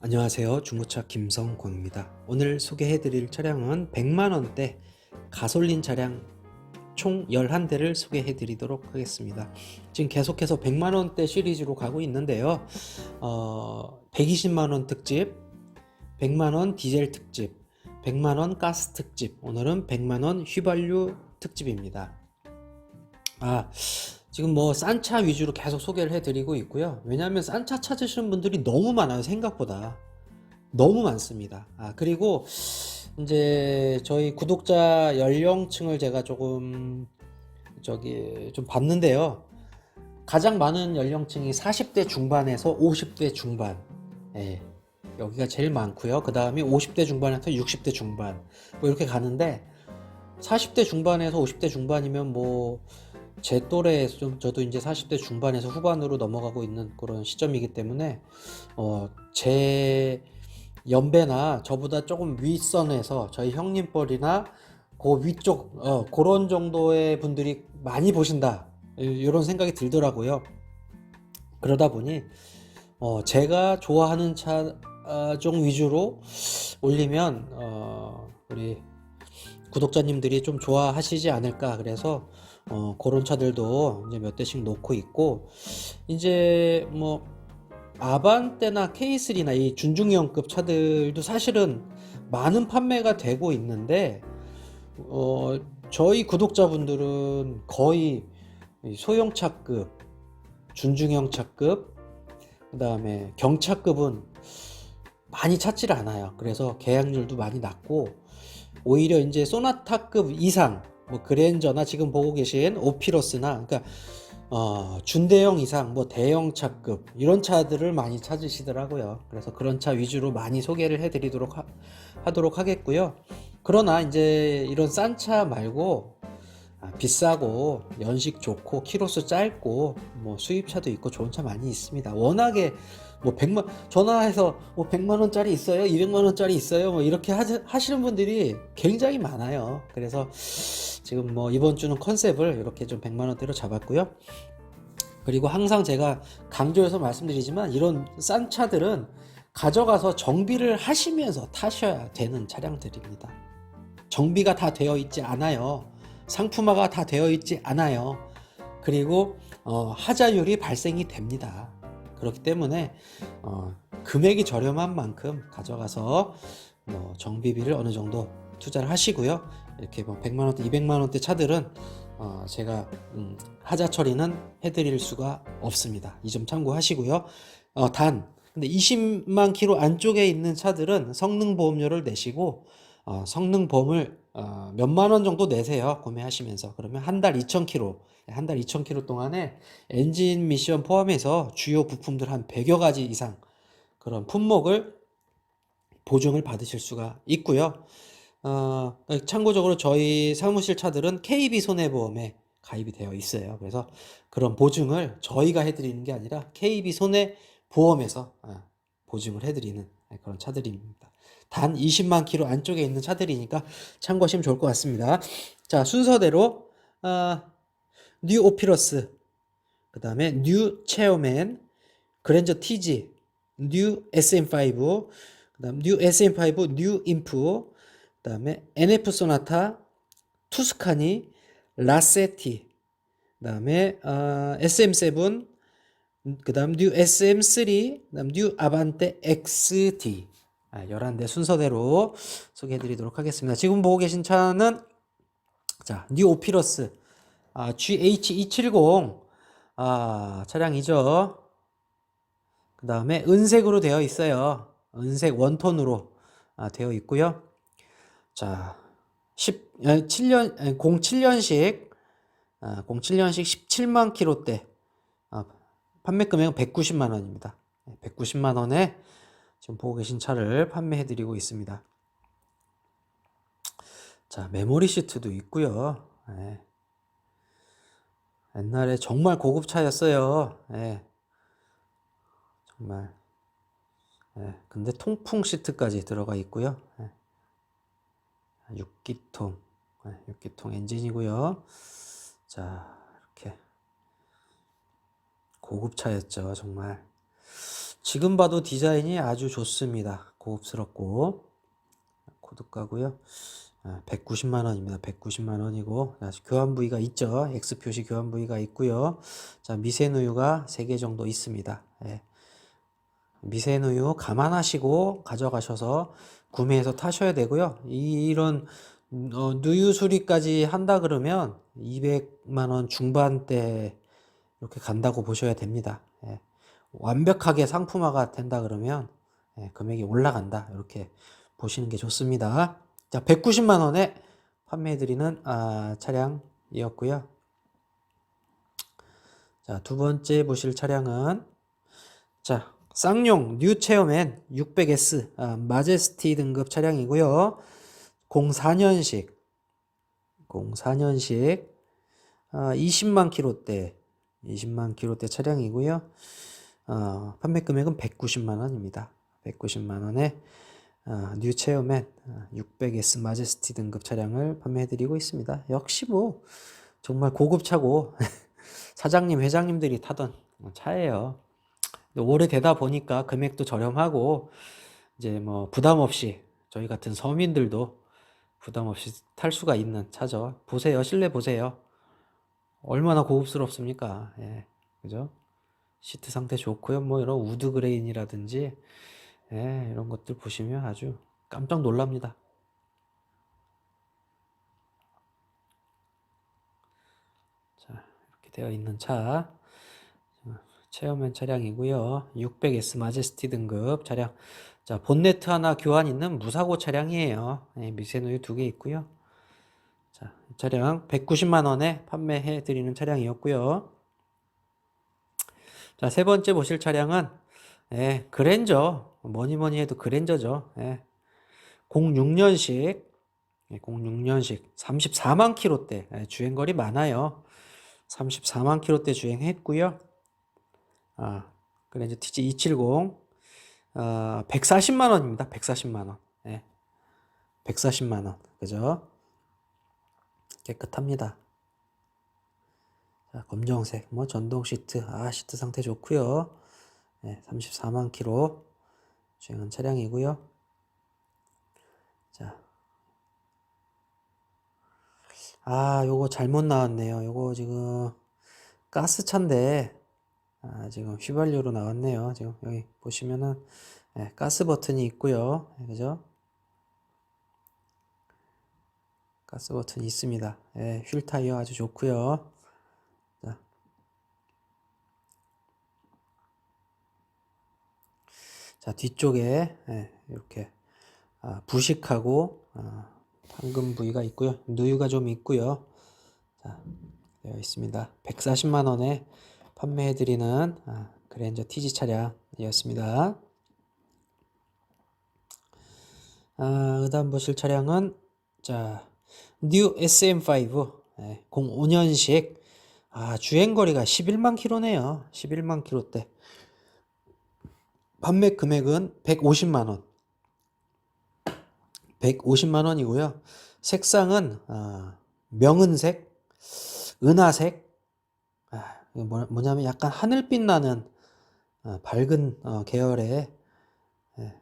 안녕하세요. 중고차 김성광입니다. 오늘 소개해드릴 차량은 100만원대 가솔린 차량 총 11대를 소개해드리도록 하겠습니다. 지금 계속해서 100만원대 시리즈로 가고 있는데요. 어, 120만원 특집, 100만원 디젤 특집, 100만원 가스 특집, 오늘은 100만원 휘발유 특집입니다. 아, 지금 뭐 싼 차 위주로 계속 소개를 해드리고 있고요. 왜냐하면 싼 차 찾으시는 분들이 너무 많아요. 생각보다 너무 많습니다. 아 그리고 이제 저희 구독자 연령층을 제가 조금 저기 좀 봤는데요. 가장 많은 연령층이 40대 중반에서 50대 중반. 예. 여기가 제일 많고요. 그 다음에 50대 중반에서 60대 중반. 뭐 이렇게 가는데 40대 중반에서 50대 중반이면 뭐 제 또래 좀 저도 이제 40대 중반에서 후반으로 넘어가고 있는 그런 시점이기 때문에 어 제 연배나 저보다 조금 윗선에서 저희 형님뻘이나 그 위쪽 어 그런 정도의 분들이 많이 보신다 이런 생각이 들더라고요. 그러다 보니 어 제가 좋아하는 차종 위주로 올리면 어 우리 구독자님들이 좀 좋아하시지 않을까 그래서 어, 그런 차들도 이제 몇 대씩 놓고 있고 이제 뭐 아반떼나 K3나 이 준중형급 차들도 사실은 많은 판매가 되고 있는데 어, 저희 구독자분들은 거의 이 소형차급, 준중형차급, 그 다음에 경차급은 많이 찾지를 않아요. 그래서 계약률도 많이 낮고 오히려 이제 소나타급 이상 뭐 그랜저나 지금 보고 계신 오피러스나 그러니까 어, 준대형 이상 뭐 대형 차급 이런 차들을 많이 찾으시더라고요. 그래서 그런 차 위주로 많이 소개를 해드리도록 하, 하도록 하겠고요. 그러나 이제 이런 싼 차 말고 아, 비싸고 연식 좋고 키로수 짧고 뭐 수입차도 있고 좋은 차 많이 있습니다. 워낙에 뭐 100만 전화해서 뭐 100만 원짜리 있어요, 200만 원짜리 있어요, 뭐 이렇게 하시, 하시는 분들이 굉장히 많아요. 그래서 지금 뭐 이번 주는 컨셉을 이렇게 좀 100만 원대로 잡았고요. 그리고 항상 제가 강조해서 말씀드리지만 이런 싼 차들은 가져가서 정비를 하시면서 타셔야 되는 차량들입니다. 정비가 다 되어 있지 않아요. 상품화가 다 되어 있지 않아요. 그리고 어, 하자율이 발생이 됩니다. 그렇기 때문에 어, 금액이 저렴한 만큼 가져가서 뭐 정비비를 어느 정도 투자를 하시고요. 이렇게 뭐 100만 원대, 200만 원대 차들은 어, 제가 음, 하자 처리는 해드릴 수가 없습니다. 이 점 참고하시고요. 어, 단 근데 20만 킬로 안쪽에 있는 차들은 성능 보험료를 내시고 어, 성능 보험을 어, 몇만 원 정도 내세요. 구매하시면서 그러면 한 달 2천 킬로 한달 2천 킬로 동안에 엔진 미션 포함해서 주요 부품들 한 100여 가지 이상 그런 품목을 보증을 받으실 수가 있고요. 어, 참고적으로 저희 사무실 차들은 KB 손해보험에 가입이 되어 있어요. 그래서 그런 보증을 저희가 해드리는 게 아니라 KB 손해보험에서 아, 보증을 해드리는 그런 차들입니다. 단 20만 킬로 안쪽에 있는 차들이니까 참고하시면 좋을 것 같습니다. 자 순서대로 어, 뉴 오피러스, 그 다음에 뉴 체어맨, 그랜저 TG, 뉴 SM5, 그 다음 뉴 SM5, 뉴 인프, 그 다음에 NF 소나타, 투스카니, 라세티, 그 다음에 어, SM7, 그 다음 뉴 SM3, 그 다음 뉴 아반떼 XT 아, 11대 순서대로 소개해 드리도록 하겠습니다. 지금 보고 계신 차는 자, 뉴 오피러스 아, GH270 아, 차량이죠. 그 다음에 은색으로 되어 있어요. 은색 원톤으로 아, 되어 있고요. 자, 10, 7년, 07년식, 아, 07년식 17만 킬로대, 아, 판매 금액은 190만 원입니다. 190만 원에 지금 보고 계신 차를 판매해 드리고 있습니다. 자, 메모리 시트도 있고요. 네. 옛날에 정말 고급 차였어요. 예. 정말. 예. 근데 통풍 시트까지 들어가 있고요. 예. 6기통. 예. 6기통 엔진이고요. 자, 이렇게 고급 차였죠. 정말. 지금 봐도 디자인이 아주 좋습니다. 고급스럽고 고득가고요. 190만 원입니다. 190만 원이고 자, 교환 부위가 있죠. X 표시 교환 부위가 있고요. 자, 미세누유가 3개 정도 있습니다. 예. 미세누유 감안하시고 가져가셔서 구매해서 타셔야 되고요. 이, 이런 어, 누유 수리까지 한다 그러면 200만 원 중반대 이렇게 간다고 보셔야 됩니다. 예. 완벽하게 상품화가 된다 그러면 예, 금액이 올라간다 이렇게 보시는 게 좋습니다. 자, 190만 원에 판매해드리는 아, 차량이었고요. 자, 두 번째 보실 차량은 자, 쌍용 뉴 체어맨 600S 아, 마제스티 등급 차량이고요. 04년식 04년식 아, 20만 킬로대 20만 킬로대 차량이고요. 어, 판매 금액은 190만 원입니다. 190만 원에 어, 뉴 체어맨 600S 마제스티 등급 차량을 판매해드리고 있습니다. 역시 뭐 정말 고급차고 사장님 회장님들이 타던 차예요. 근데 오래되다 보니까 금액도 저렴하고 이제 뭐 부담 없이 저희 같은 서민들도 부담 없이 탈 수가 있는 차죠. 보세요, 실내 보세요. 얼마나 고급스럽습니까? 예, 그죠? 시트 상태 좋고요. 뭐 이런 우드 그레인이라든지 예, 이런 것들 보시면 아주 깜짝 놀랍니다. 자, 이렇게 되어 있는 차. 체험한 차량이고요. 600S 마제스티 등급 차량. 자, 본네트 하나 교환 있는 무사고 차량이에요. 예, 미세누유 두 개 있고요. 자, 이 차량 190만 원에 판매해 드리는 차량이었고요. 자, 세 번째 보실 차량은 예, 그랜저. 뭐니 뭐니 해도 그랜저죠. 예. 06년식 예, 06년식 34만 킬로대 예, 주행거리 많아요. 34만 킬로대 주행했고요. 아, 그랜저 TG 270 어, 140만 원입니다. 140만 원. 예. 140만 원. 그죠? 깨끗합니다. 자, 검정색, 뭐 전동 시트, 아 시트 상태 좋고요. 네, 34만 킬로 주행한 차량이고요. 자, 아 요거 잘못 나왔네요. 요거 지금 가스차인데 아, 지금 휘발유로 나왔네요. 지금 여기 보시면은 네, 가스 버튼이 있고요. 네, 그죠? 가스 버튼이 있습니다. 예, 휠 타이어 아주 좋고요. 자, 뒤쪽에 예, 이렇게 아, 부식하고 아, 황금 부위가 있고요. 누유가 좀 있고요. 자, 되어 있습니다. 140만 원에 판매해 드리는 아, 그랜저 TG 차량이었습니다. 아, 그다음 보실 차량은 자, 뉴 SM5 네, 05년식 아, 주행거리가 11만 킬로네요. 11만 킬로대. 판매 금액은 150만 원. 150만 원이고요. 색상은 아, 명은색, 은하색. 아, 뭐, 뭐냐면 약간 하늘빛 나는 아, 밝은 어, 계열의 예,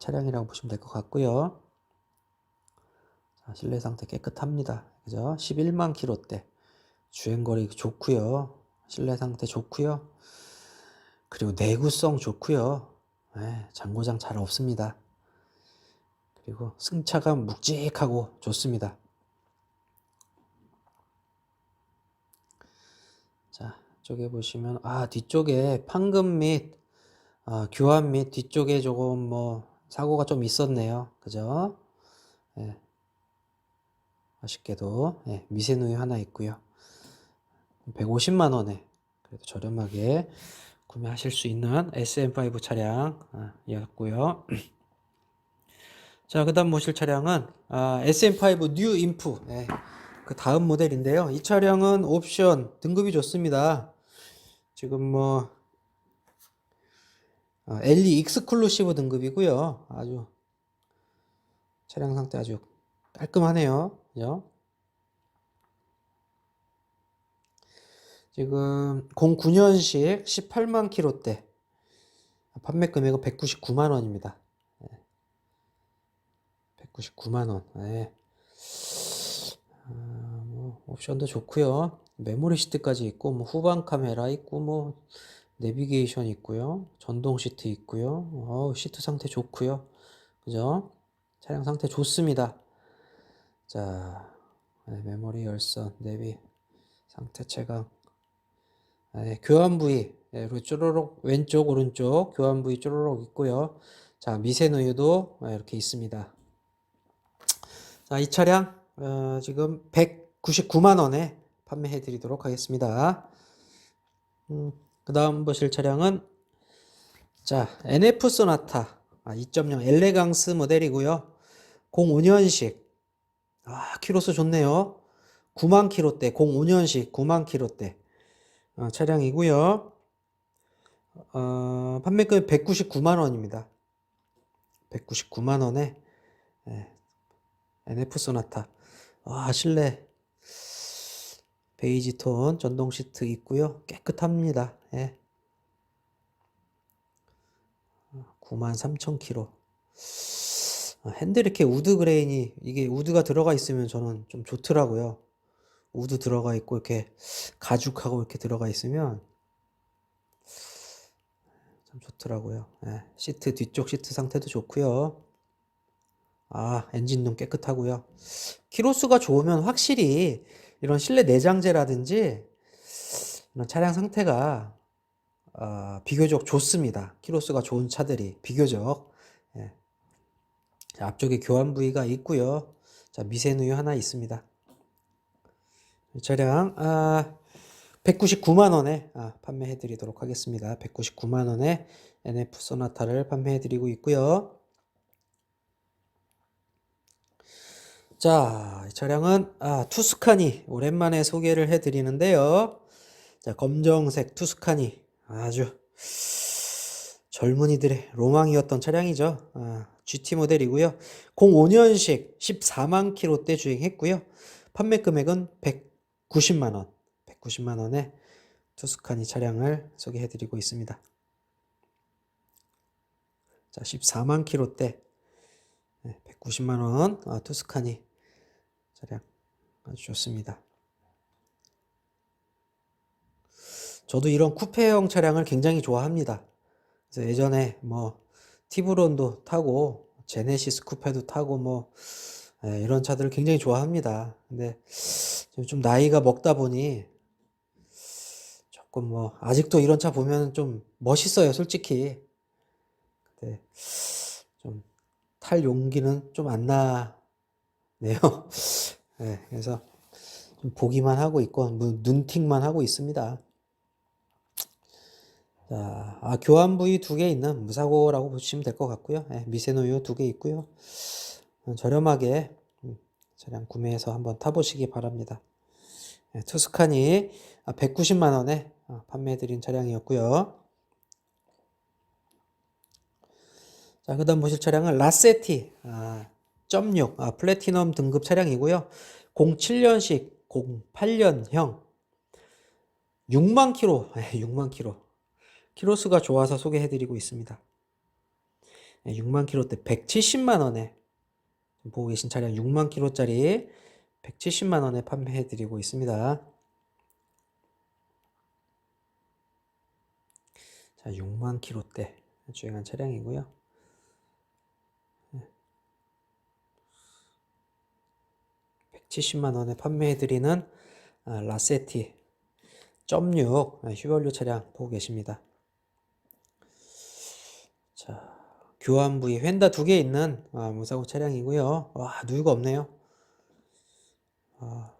차량이라고 보시면 될 것 같고요. 자, 실내 상태 깨끗합니다. 그죠? 11만 킬로대. 주행거리 좋고요. 실내 상태 좋고요. 그리고 내구성 좋고요. 네, 장고장 잘 없습니다. 그리고 승차감 묵직하고 좋습니다. 자, 쪽에 보시면 아 뒤쪽에 판금 및 아, 교환 및 뒤쪽에 조금 뭐 사고가 좀 있었네요. 그죠? 네. 아쉽게도 네, 미세누유 하나 있고요. 150만 원에 그래도 저렴하게 구매하실 수 있는 SM5 차량이었고요. 자, 그 다음 보실 차량은 아, SM5 뉴 인프 네, 그 다음 모델인데요. 이 차량은 옵션 등급이 좋습니다. 지금 뭐 아, LE 익스클루시브 등급이고요. 아주 차량 상태 아주 깔끔하네요. 그죠? 지금 09년식 18만 킬로대 판매 금액은 199만 원입니다. 199만 원. 예. 아, 뭐 옵션도 좋고요. 메모리 시트까지 있고 뭐 후방 카메라 있고 뭐 내비게이션 있고요. 전동 시트 있고요. 어우, 시트 상태 좋고요. 그죠? 차량 상태 좋습니다. 자, 네, 메모리 열선, 내비 상태 체감. 네, 교환 부위 네, 쪼로록 왼쪽 오른쪽 교환 부위 쪼로록 있고요. 자, 미세 누유도 네, 이렇게 있습니다. 자, 이 차량 어, 지금 199만 원에 판매해 드리도록 하겠습니다. 음, 그 다음 보실 차량은 자, NF 소나타 아, 2.0 엘레강스 모델이고요. 05년식 아, 키로수 좋네요. 9만 키로대 05년식 9만 키로대 어, 차량이고요. 어, 판매금 199만 원입니다. 199만 원에 예, NF 소나타. 와, 실내 베이지 톤 전동 시트 있고요. 깨끗합니다. 예. 93,000km. 아, 핸들 이렇게 우드 그레인이 이게 우드가 들어가 있으면 저는 좀 좋더라고요. 우드 들어가 있고 이렇게 가죽하고 이렇게 들어가 있으면 참 좋더라고요. 예. 시트 뒤쪽 시트 상태도 좋고요. 아, 엔진룸 깨끗하고요. 키로수가 좋으면 확실히 이런 실내 내장재라든지 이런 차량 상태가 어, 비교적 좋습니다. 키로수가 좋은 차들이 비교적 예. 자, 앞쪽에 교환 부위가 있고요. 자, 미세누유 하나 있습니다. 이 차량 아, 199만 원에 아, 판매해 드리도록 하겠습니다. 199만 원에 NF 소나타를 판매해 드리고 있고요. 자, 이 차량은 아, 투스카니 오랜만에 소개를 해 드리는데요. 자, 검정색 투스카니 아주 젊은이들의 로망이었던 차량이죠. 아, GT 모델이고요. 05년식 14만 킬로대 주행했고요. 판매 금액은 190만 원. 190만 원에 투스카니 차량을 소개해 드리고 있습니다. 자, 14만 킬로대 190만 원 아, 투스카니 차량 아주 좋습니다. 저도 이런 쿠페형 차량을 굉장히 좋아합니다. 그래서 예전에 뭐 티브론도 타고 제네시스 쿠페도 타고 뭐 예, 이런 차들을 굉장히 좋아합니다. 근데 좀 나이가 먹다 보니 조금 뭐 아직도 이런 차 보면 좀 멋있어요, 솔직히. 근데 좀 탈 용기는 좀 안 나네요. 네, 그래서 좀 보기만 하고 있고 뭐 눈팅만 하고 있습니다. 자, 아, 교환 부위 두 개 있는 무사고라고 보시면 될 것 같고요. 예, 미세노유 두 개 있고요. 어, 저렴하게 음, 차량 구매해서 한번 타보시기 바랍니다. 예, 투스카니 190만 원에 어, 판매해드린 차량이었고요. 자, 그다음 보실 차량은 라세티 아, 0.6 아, 플래티넘 등급 차량이고요. 07년식 08년형 6만 킬로, 예, 6만 킬로. 키로수가 좋아서 소개해드리고 있습니다. 6만 킬로대 170만 원에 보고 계신 차량 6만 킬로짜리 170만 원에 판매해 드리고 있습니다. 자, 6만 킬로대 주행한 차량이고요. 170만 원에 판매해 드리는 아, 라세티 0.6 휘발유 차량 보고 계십니다. 자, 교환 부위 휀다 두 개 있는 아, 무사고 차량이고요. 와, 누유가 없네요. 아,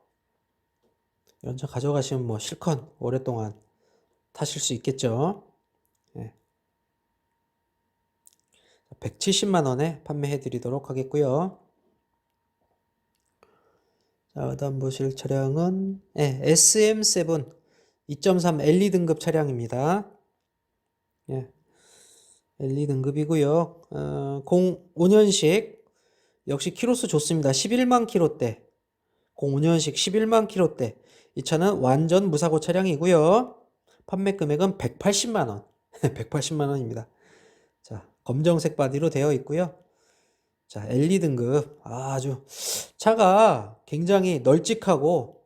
이런 차 가져가시면 뭐 실컷 오랫동안 타실 수 있겠죠. 네. 170만 원에 판매해 드리도록 하겠고요. 자, 그다음 보실 차량은 네, SM7 2.3 LE 등급 차량입니다. 예. LE 등급이고요. 어, 05년식 역시 키로수 좋습니다. 11만 키로대. 05년식 11만 키로대. 이 차는 완전 무사고 차량이고요. 판매 금액은 180만 원. 180만 원입니다. 자, 검정색 바디로 되어 있고요. 자, LE 등급. 아주 차가 굉장히 널찍하고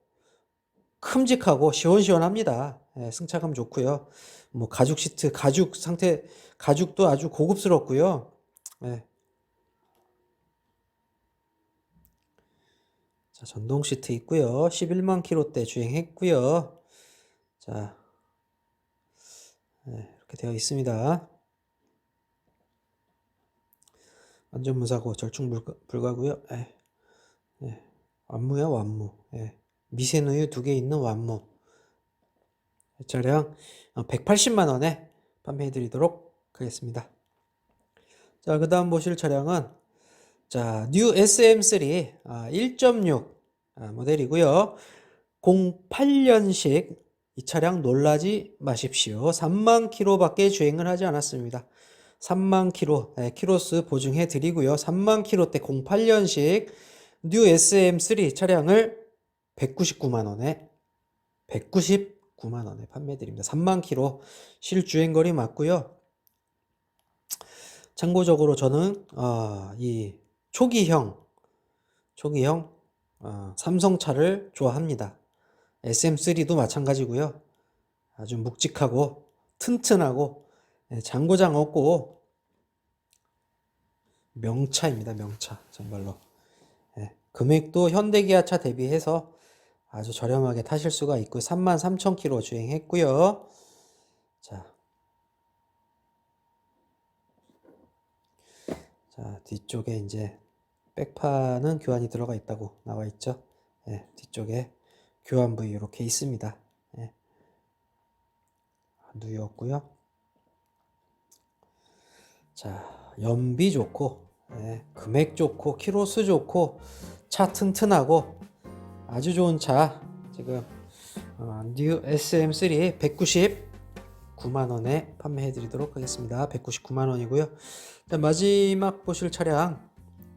큼직하고 시원시원합니다. 예, 승차감 좋고요. 뭐 가죽 시트, 가죽 상태, 가죽도 아주 고급스럽고요. 예. 자, 전동 시트 있고요. 11만 킬로대 주행했고요. 자, 예, 이렇게 되어 있습니다. 완전 무사고 절충 불가, 불가고요. 예. 예. 완무야 완무. 예. 미세누유 두 개 있는 완무. 이 차량 180만 원에 판매해 드리도록 하겠습니다. 자, 그다음 보실 차량은 자, 뉴 SM3 아, 1.6 아, 모델이고요. 08년식 이 차량 놀라지 마십시오. 3만 킬로밖에 주행을 하지 않았습니다. 3만 킬로, 네, 키로수 보증해 드리고요. 3만 킬로대 08년식 뉴 SM3 차량을 199만 원에 199만 원에 판매 드립니다. 3만 킬로 실주행 거리 맞고요. 참고적으로 저는 어, 이 초기형 초기형 어, 삼성차를 좋아합니다. SM3도 마찬가지고요. 아주 묵직하고 튼튼하고 예, 장고장 없고 명차입니다. 명차 정말로 예, 금액도 현대기아차 대비해서 아주 저렴하게 타실 수가 있고 33,000km 주행했고요. 자, 자 뒤쪽에 이제 백판은 교환이 들어가 있다고 나와 있죠. 예, 뒤쪽에 교환 부위 이렇게 있습니다. 예. 누였고요. 자, 연비 좋고, 예, 금액 좋고, 키로수 좋고, 차 튼튼하고, 아주 좋은 차. 지금 어, 뉴 SM3 199만 원에 판매해 드리도록 하겠습니다. 199만 원이고요. 자, 마지막 보실 차량.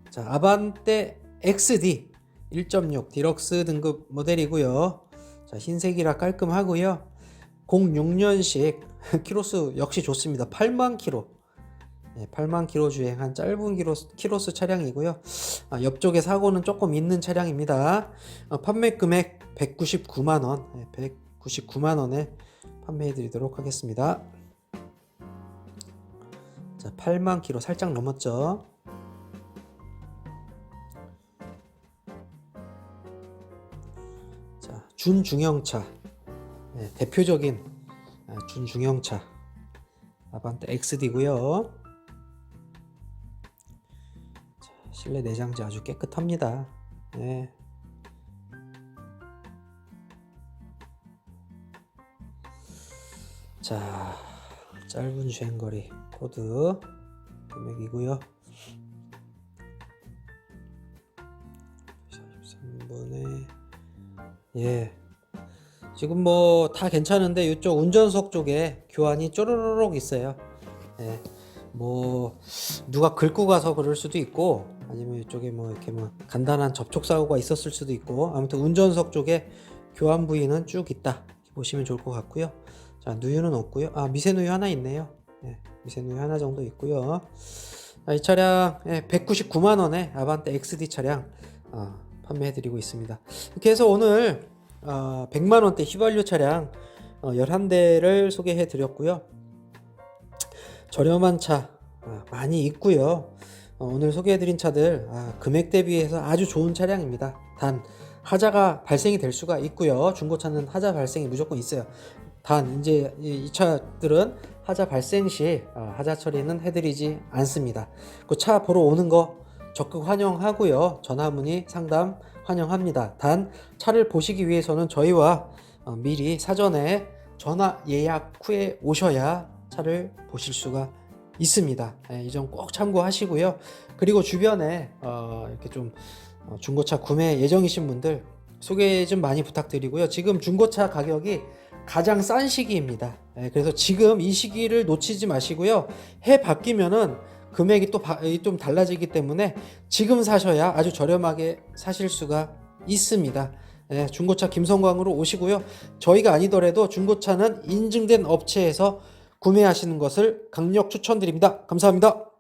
자, 아반떼 XD 1.6 디럭스 등급 모델이고요. 자, 흰색이라 깔끔하고요. 06년식 키로수 역시 좋습니다. 8만 키로. 네, 8만 키로 주행한 짧은 키로수, 키로수 차량이고요. 아, 옆쪽에 사고는 조금 있는 차량입니다. 아, 판매 금액 199만 원, 네, 199만 원에 판매해 드리도록 하겠습니다. 자, 8만 키로 살짝 넘었죠. 자, 준중형차. 네, 대표적인 아, 준중형차. 아반떼 XD고요. 실내 내장재 아주 깨끗합니다. 네. 자, 짧은 주행거리 코드 금액이고요. 43번에 예. 지금 뭐 다 괜찮은데 이쪽 운전석 쪽에 교환이 쪼르륵 있어요. 예. 뭐 누가 긁고 가서 그럴 수도 있고 아니면 이쪽에 뭐 이렇게 뭐 간단한 접촉 사고가 있었을 수도 있고 아무튼 운전석 쪽에 교환 부위는 쭉 있다 보시면 좋을 것 같고요. 자 누유는 없고요. 아 미세 누유 하나 있네요. 네, 미세 누유 하나 정도 있고요. 자, 이 차량 예, 199만 원에 아반떼 XD 차량 어, 판매해드리고 있습니다. 이렇게 해서 오늘 어, 100만 원대 휘발유 차량 어, 11대를 소개해드렸고요. 저렴한 차 아, 많이 있고요. 어, 오늘 소개해드린 차들 아, 금액 대비해서 아주 좋은 차량입니다. 단 하자가 발생이 될 수가 있고요. 중고차는 하자 발생이 무조건 있어요. 단 이제 이, 이 차들은 하자 발생 시 어, 하자 처리는 해드리지 않습니다. 그 차 보러 오는 거 적극 환영하고요. 전화 문의 상담 환영합니다. 단 차를 보시기 위해서는 저희와 어, 미리 사전에 전화 예약 후에 오셔야 차를 보실 수가 있습니다. 예, 이점 꼭 참고하시고요. 그리고 주변에 어, 이렇게 좀 어, 중고차 구매 예정이신 분들 소개 좀 많이 부탁드리고요. 지금 중고차 가격이 가장 싼 시기입니다. 예, 그래서 지금 이 시기를 놓치지 마시고요. 해 바뀌면은 금액이 또 좀 달라지기 때문에 지금 사셔야 아주 저렴하게 사실 수가 있습니다. 예, 중고차 김성광으로 오시고요. 저희가 아니더라도 중고차는 인증된 업체에서 구매하시는 것을 강력 추천드립니다. 감사합니다.